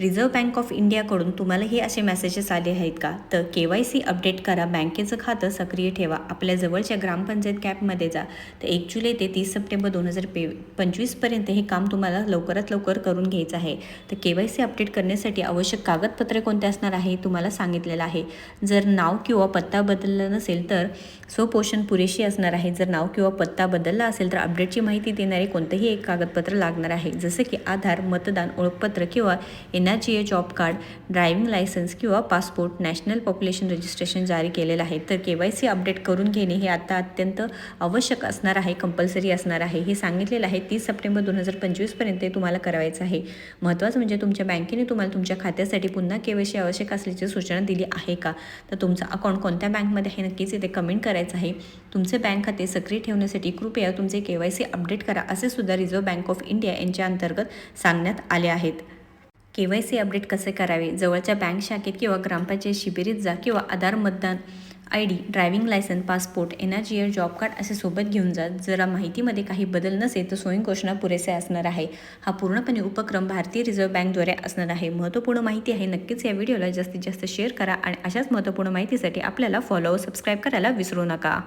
Reserve bank of इंडियाकडून तुम्हालाही असे मेसेजेस आले आहेत का? तर के वाय सी अपडेट करा बँकेचं खातं सक्रिय ठेवा आपल्या जवळच्या ग्रामपंचायत कॅपमध्ये जा. तर एक जुलै ते तीस सप्टेंबर दोन हजार पे पंचवीसपर्यंत हे काम तुम्हाला लवकरात लवकर करून घ्यायचं आहे. तर के वाय सी अपडेट करण्यासाठी आवश्यक कागदपत्रे कोणते असणार आहे तुम्हाला सांगितलेलं आहे. जर नाव किंवा पत्ता बदलला नसेल तर स्वपोषण पुरेशी असणार आहे. जर नाव किंवा पत्ता बदलला असेल तर अपडेटची माहिती देणारे कोणतेही एक कागदपत्र लागणार आहे. जसं की आधार मतदान ओळखपत्र किंवा N R A job card driving licence किंवा पासपोर्ट नॅशनल पॉप्युलेशन रजिस्ट्रेशन जारी केलेलं आहे. तर के वाय सी अपडेट करून घेणे हे आता अत्यंत आवश्यक असणार आहे कंपल्सरी असणार आहे. हे सांगितलेलं आहे तीस सप्टेंबर दोन हजार पंचवीसपर्यंत ते तुम्हाला करावायचं आहे. महत्त्वाचं म्हणजे तुमच्या बँकेने तुम्हाला तुमच्या खात्यासाठी पुन्हा के वाय सी आवश्यक असल्याची सूचना दिली आहे का? तर तुमचं अकाउंट कोणत्या बँकमध्ये आहे नक्कीच इथे कमेंट करायचं आहे. तुमचे बँक खाते सक्रिय ठेवण्यासाठी कृपया तुमचे के वाय सी अपडेट करा असे सुद्धा रिझर्व्ह बँक ऑफ इंडिया यांच्या अंतर्गत सांगण्यात आले आहेत. के वाय सी अपडेट कसे करावे? जवळच्या बँक शाखेत किंवा ग्रामपंचायत शिबिरीत जा किंवा आधार मतदान I D driving licence passport N R G L job card असे सोबत घेऊन जा. जरा माहितीमध्ये काही बदल नसेल तर स्वयं घोषणा पुरेसे असणार आहे. हा पूर्णपणे उपक्रम भारतीय रिझर्व्ह बँकद्वारे असणार आहे. महत्त्वपूर्ण माहिती आहे. नक्कीच या व्हिडिओला जास्तीत जास्त शेअर करा आणि अशाच महत्त्वपूर्ण माहितीसाठी आपल्याला फॉलो सबस्क्राईब करायला विसरू नका.